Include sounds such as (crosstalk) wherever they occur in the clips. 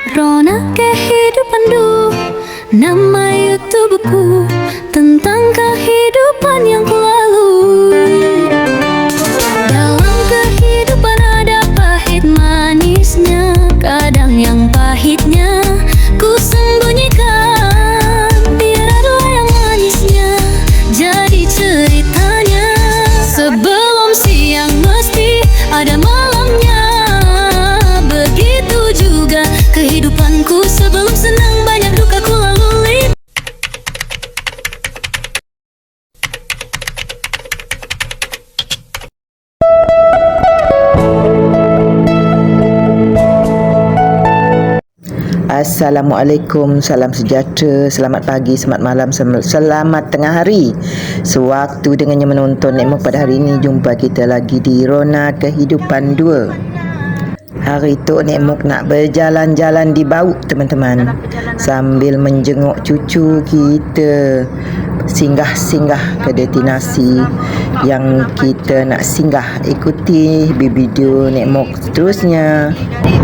Rona kehidupan dulu Nama YouTubeku Assalamualaikum, salam sejahtera, selamat pagi, selamat malam, selamat tengah hari. Sewaktu dengannya menonton Nekmo pada hari ini, jumpa kita lagi di Rona Kehidupan 2. Hari tu Nekmok nak berjalan-jalan di bau teman-teman Sambil menjenguk cucu kita Singgah-singgah ke destinasi yang kita nak singgah Ikuti video Nekmok seterusnya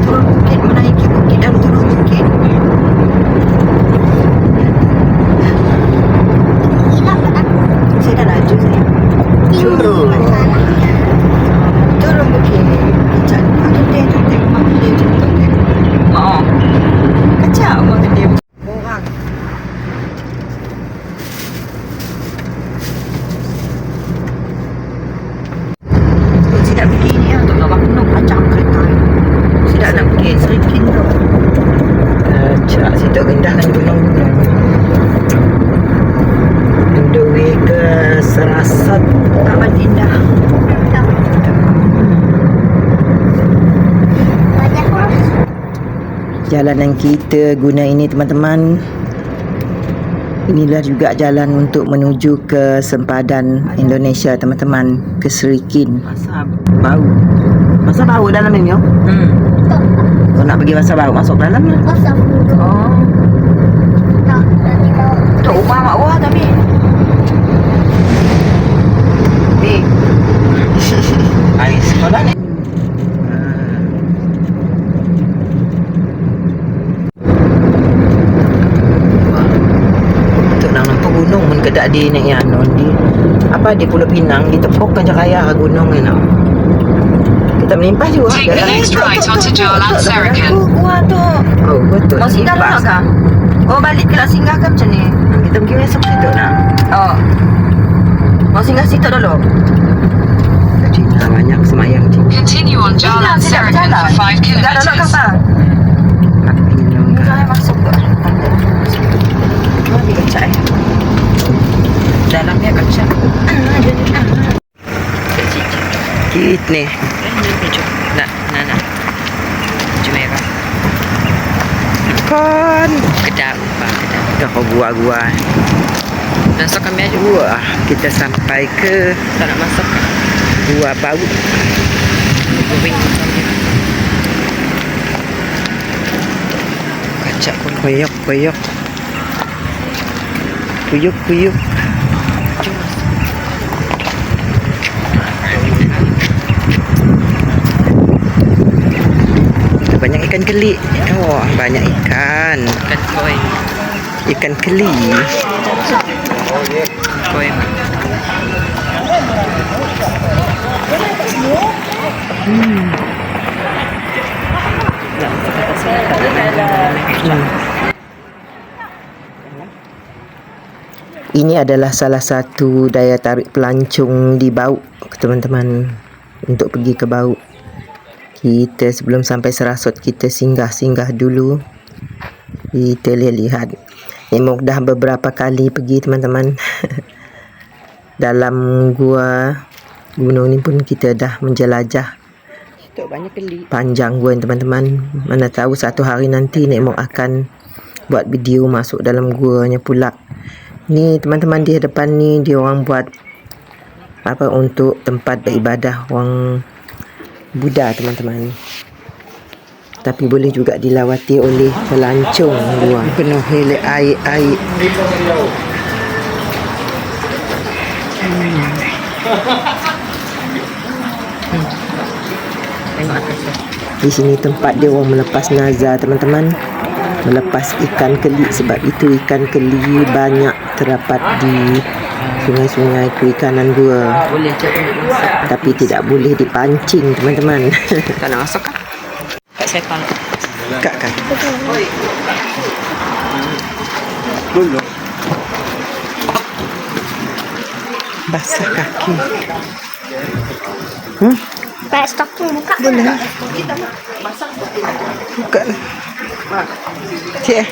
turun menaiki bukit dan turun bukit. Saya dah laju saya. Turun. Turun bukit. Kacau. Ada dia cantik. Mak dia cantik. Oh. Kacau mak dia. Orang. Saya nak pergi ni lah untuk lawak penuh kacang kereta ni. Saya nak pergi Serikin tu. Cak situ rendah dan gunung-gunung On the way ke Serasat Taman Indah. Jalan yang kita guna ini teman-teman Inilah juga jalan untuk menuju ke sempadan Indonesia teman-teman Ke Serikin Masa bau. Masa bau dalam ni yo. hmm. Kau nak pergi masa baru masuk dalam lah Oh. Tu rumah mak wah tapi. Ni. Air sekolah ni Untuk nak nampak di naik yang anu di apa di Pulau Pinang di tepuk kan raya gunung ni nak. Kita melimpah juga. Take the next right onto Jalan tu. Oh betul. Mau singgah dulu kah? Oh balik ke nak singgah ke macam ni? Kita pergi besok situ nak. Oh. Mau singgah situ dulu. Cina banyak semayang Cina. Continue on Jalan Sarakan for 5 Singgah dulu kah kilometers. minum Ni kan. saya masuk ke. Oh, dia kacak eh. Dalamnya kacak. Ah, jadi ah. Kit ni. Nak, nak, nak. Baju merah. Kan. Kedap, Pak. Kedap. Kau gua-gua. Masuk kami aja. Wah, kita sampai ke Tak nak masuk. Gua Bau. Going Kacak pun koyok, koyok. Kuyuk, kuyuk. Itu banyak ikan keli. Oh, banyak ikan. Kan koi. Ikan keli. Koi. Ini adalah salah satu daya tarik pelancong di Bau, teman-teman. Untuk pergi ke Bau. Kita sebelum sampai Serasot, kita singgah-singgah dulu. Kita lihat-lihat. Memang dah beberapa kali pergi, teman-teman. (laughs) Dalam gua gunung ni pun kita dah menjelajah banyak panjang gua teman-teman. Mana tahu satu hari nanti Nekmok akan buat video masuk dalam guanya pula. Ni teman-teman di hadapan ni dia orang buat apa untuk tempat beribadah orang Buddha teman-teman. Tapi boleh juga dilawati oleh pelancong luar. Penuh oleh air-air. Di sini tempat dia orang melepas nazar teman-teman. Melepas ikan keli sebab itu ikan keli banyak terdapat di sungai-sungai perikanan gua. Boleh nak masak. Tapi tidak boleh dipancing teman-teman. (laughs) Tak nak masuk kan? Kak saya kalau. Kak kan. Basah kaki. Hmm? Pakai stocking buka Boleh. Buka lah. Cik eh.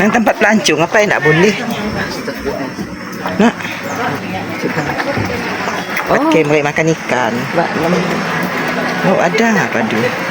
Yang tempat pelancong apa yang tak boleh? Nak? Okey, mereka makan ikan. Oh, ada padu. Kita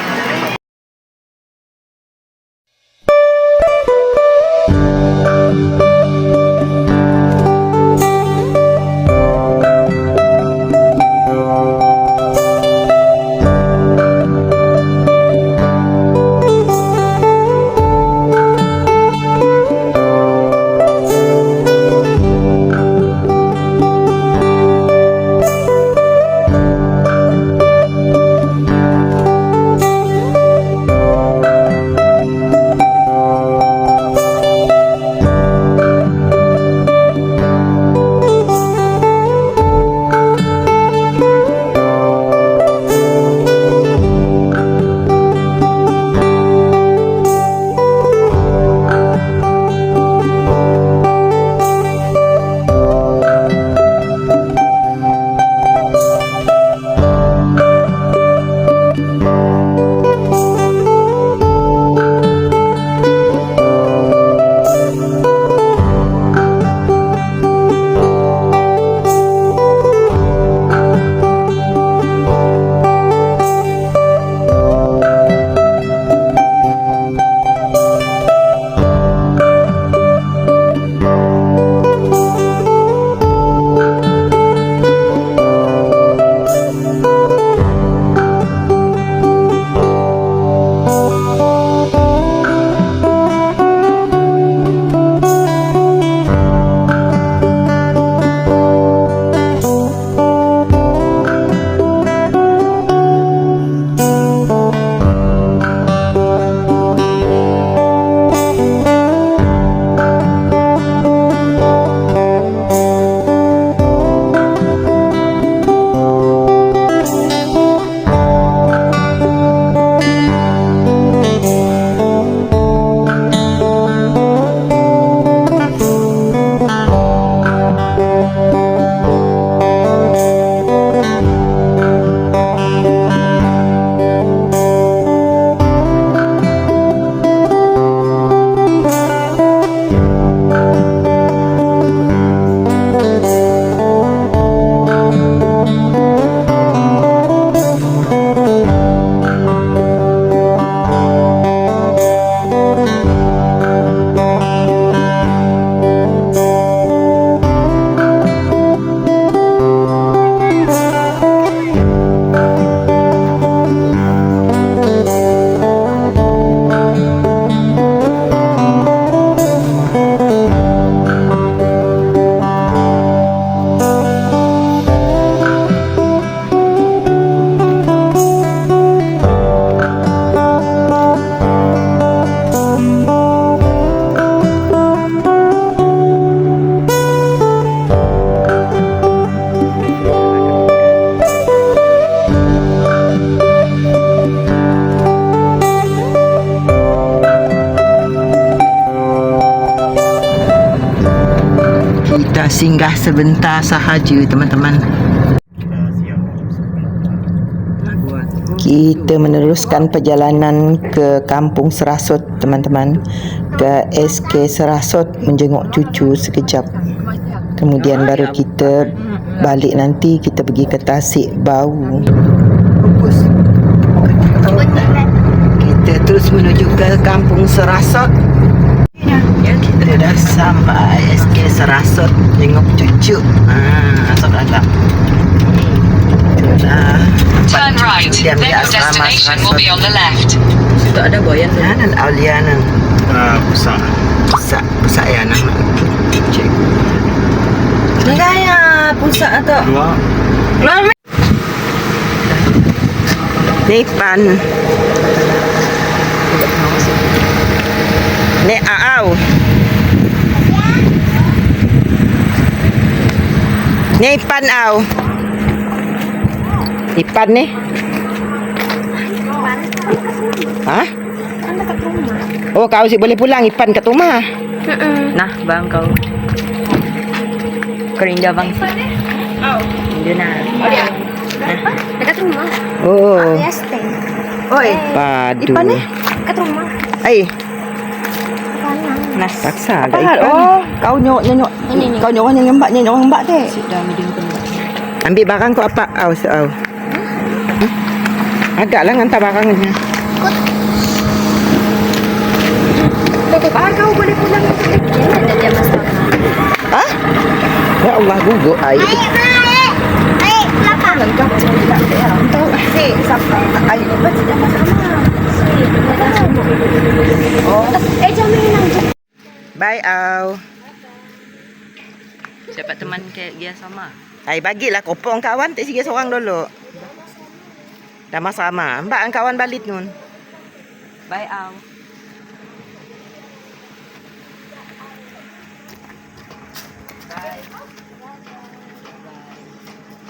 sebentar sahaja teman-teman. Kita meneruskan perjalanan ke Kampung Serasut teman-teman ke SK Serasut menjenguk cucu sekejap. Kemudian baru kita balik nanti kita pergi ke Tasik Bau. Kita terus menuju ke Kampung Serasut. Ya, kita dah sampai SK Serasut Tengok cucu Haa, masuk dalam Kita dah Turn right, Dia then ambil your asrama destination will Serasut be on the left. Situ ada boyan tu. Yanan Aulianan Ah, pusat. Pusat Pusat Yanan Cek Enggak ya, pusat atau Keluar. Keluar Ni pan. Ni aau. Ni pan au. Ipan ni. Ha? Oh, kau sih boleh pulang ipan kat rumah. Nah, bang kau. Kering dah bang. Oh. Dia nak. Dekat rumah Oh, Este Oi. padu. Ipan ni? Dekat rumah Ai, Nas. paksa agak Apa hal? ipan. Oh, kau nyok nyok. Ini, ini. Kau nyok orang yang mbak nyok orang mbak teh. Sudah medium kena. Ambil barang kau apa? Au, au. Hmm? Agaklah hantar barangnya. Ah, kau boleh pulang. Ada dia masak Ha? Ya Allah, gugur air. Lengkap tidak ya. Tahu si siapa? Ayo lepas tidak sama. Eh jamin lang Bye, au. Siapa teman kayak dia sama? Ai bagilah kopong kawan tak sikit seorang dulu. Dah sama. Mbak ang kawan balik nun. Bye, Aw. Bye.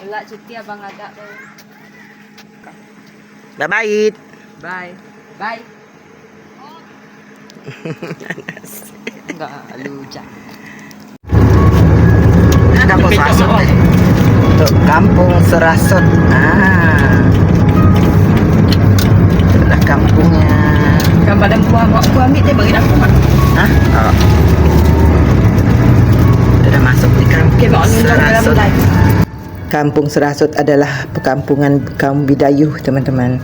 Elak cuti abang ada tu. Bye bye. Bye. Bye. Enggak, lucu. Kampung Serasut. Untuk kampung Serasut. Ah. Itulah kampungnya. Gambar dan buah buah buah ambil teh bagi aku mak. Ha? Oh. Kita dah masuk di kampung Okey, mak ni dalam Serasut. live. Kampung Serasut adalah perkampungan kaum Bidayuh, teman-teman.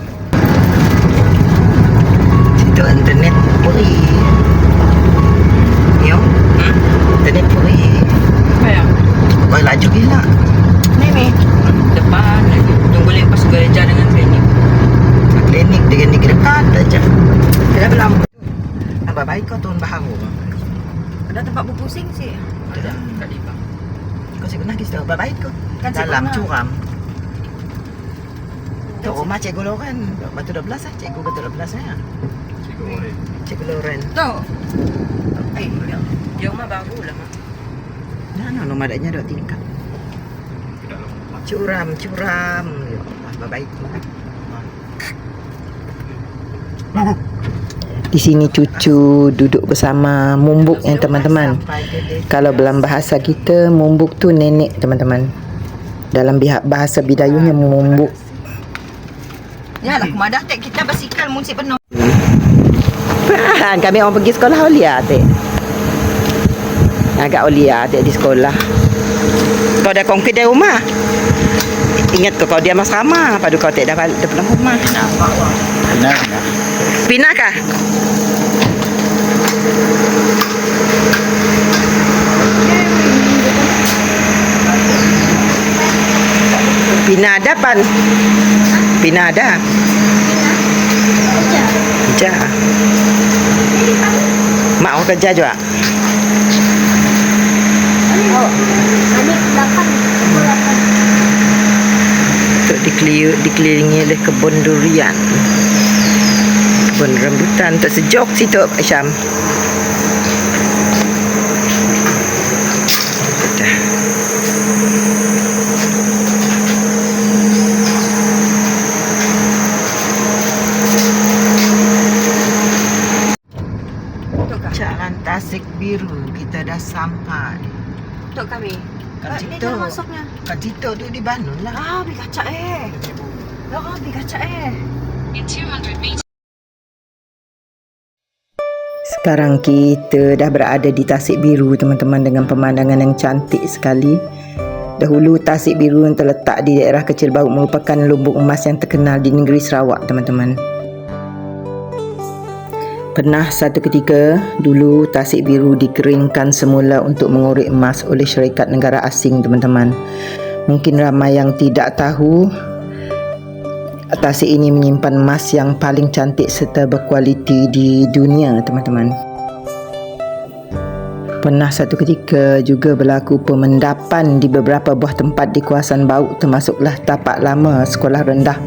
Situ internet puri. Yo. Hmm? Internet puri. Bayang. Kau laju gila. Ni ni. Depan lagi. Tunggu lepas gereja dengan klinik. Klinik dengan negeri dekat aja. Ada belum. Apa baik kau turun baharu. Ada tempat berpusing sih. Ada kat Libang. Kau sih pernah kisah apa baik kau? Kan saya Dalam pernah. curam. Tu rumah Cikgu Loren. Batu 12 lah. Cikgu Batu 12 ya. Cikgu Loren. Tu. Eh, ya. Dia rumah baru lah, Mak. Nah, nah, rumah adanya dua tingkat. Curam, curam. Ya Allah, apa baik tu. Di sini cucu duduk bersama mumbuk yang teman-teman. Kalau dalam bahasa kita, mumbuk tu nenek teman-teman. Dalam bahasa bidayuhnya mumbuk. Ya lah, kumadah tek kita basikal munci penuh. Kan (laughs) kami orang pergi sekolah Aulia tek. Agak Aulia tek di sekolah. Kau dah konkret dari rumah. Ingat kau kau dia asrama, padu kau tek dah balik dah pulang rumah. Benar, benar. Pindah kah? Pindah ada pan? Pindah ada? Kerja. Mak orang kerja juga? Untuk dikelilingi oleh kebun durian. Kebun rambutan untuk sejuk situ Pak Syam. Jalan Tasik Biru kita dah sampai. Untuk kami. Kat Ni situ. dah masuknya. Kat situ tu di Bandung lah. Ah, bi kaca eh. Lah, bi kaca eh. Sekarang kita dah berada di Tasik Biru teman-teman dengan pemandangan yang cantik sekali. Dahulu Tasik Biru yang terletak di daerah Kecil Baut merupakan lubuk emas yang terkenal di negeri Sarawak teman-teman. Pernah satu ketika dulu Tasik Biru dikeringkan semula untuk mengorek emas oleh syarikat negara asing teman-teman. Mungkin ramai yang tidak tahu Tasik ini menyimpan emas yang paling cantik serta berkualiti di dunia, teman-teman. Pernah satu ketika juga berlaku pemendapan di beberapa buah tempat di kawasan Bauk termasuklah tapak lama sekolah rendah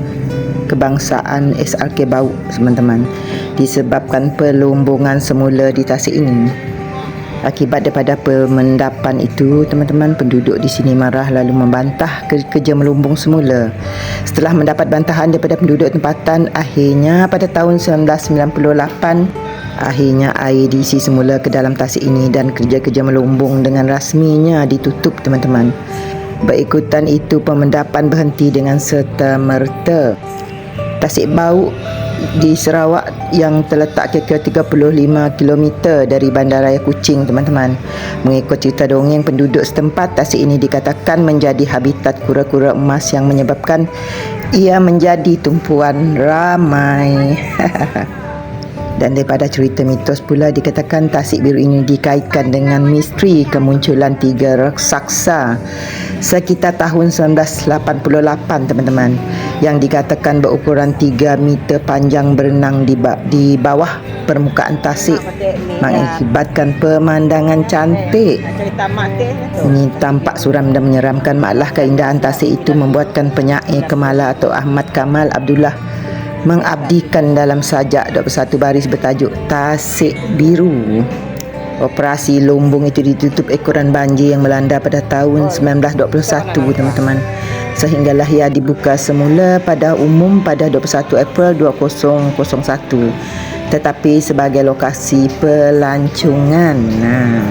kebangsaan SRK Bau teman-teman disebabkan pelumbungan semula di tasik ini Akibat daripada pemendapan itu, teman-teman penduduk di sini marah lalu membantah kerja melumbung semula. Setelah mendapat bantahan daripada penduduk tempatan, akhirnya pada tahun 1998, akhirnya air diisi semula ke dalam tasik ini dan kerja-kerja melumbung dengan rasminya ditutup, teman-teman. Berikutan itu, pemendapan berhenti dengan serta-merta. Tasik Bau di Sarawak yang terletak kira-kira 35 km dari Bandaraya Kuching teman-teman. Mengikut cerita dongeng penduduk setempat, tasik ini dikatakan menjadi habitat kura-kura emas yang menyebabkan ia menjadi tumpuan ramai. (laughs) Dan daripada cerita mitos pula dikatakan tasik biru ini dikaitkan dengan misteri kemunculan tiga raksasa sekitar tahun 1988 teman-teman yang dikatakan berukuran 3 meter panjang berenang di, ba- di bawah permukaan tasik. Mengakibatkan pemandangan cantik. Ini tampak suram dan menyeramkan. Maklahlah keindahan tasik itu membuatkan penyair Kemala atau Ahmad Kamal Abdullah mengabdikan dalam sajak 21 baris bertajuk Tasik Biru. Operasi Lumbung itu ditutup ekoran banjir yang melanda pada tahun 1921 teman-teman. Sehinggalah ia dibuka semula pada umum pada 21 April 2001 tetapi sebagai lokasi pelancongan. Nah.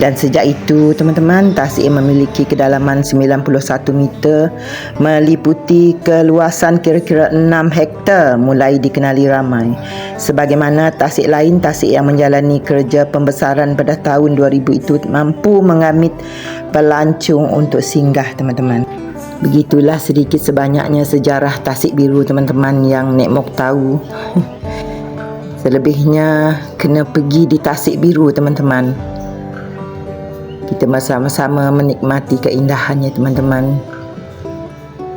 Dan sejak itu teman-teman Tasik memiliki kedalaman 91 meter meliputi keluasan kira-kira 6 hektar mulai dikenali ramai. Sebagaimana Tasik lain Tasik yang menjalani kerja pembesaran pada tahun 2000 itu mampu mengamit pelancong untuk singgah teman-teman. Begitulah sedikit sebanyaknya sejarah Tasik Biru teman-teman yang Nek Mok tahu. (laughs) Selebihnya kena pergi di Tasik Biru teman-teman kita bersama-sama menikmati keindahannya teman-teman.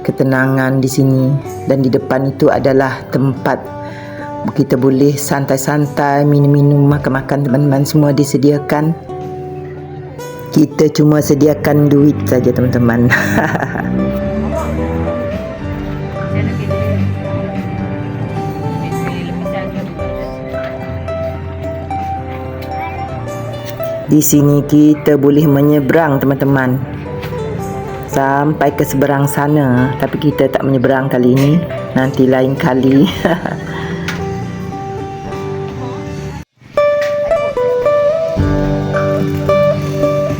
Ketenangan di sini dan di depan itu adalah tempat kita boleh santai-santai minum-minum makan-makan teman-teman. Semua disediakan. Kita cuma sediakan duit saja teman-teman (laughs) Di sini kita boleh menyeberang teman-teman. Sampai ke seberang sana. Tapi kita tak menyeberang kali ini. Nanti lain kali. (laughs)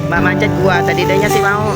Mak manjat gua. Tadi dah nyasi mau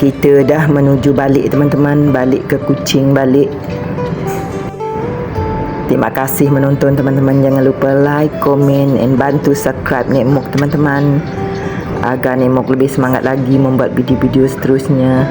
kita dah menuju balik teman-teman. Balik ke Kuching balik. Terima kasih menonton teman-teman. Jangan lupa like, komen and bantu subscribe Netmok teman-teman. Agar Netmok lebih semangat lagi membuat video-video seterusnya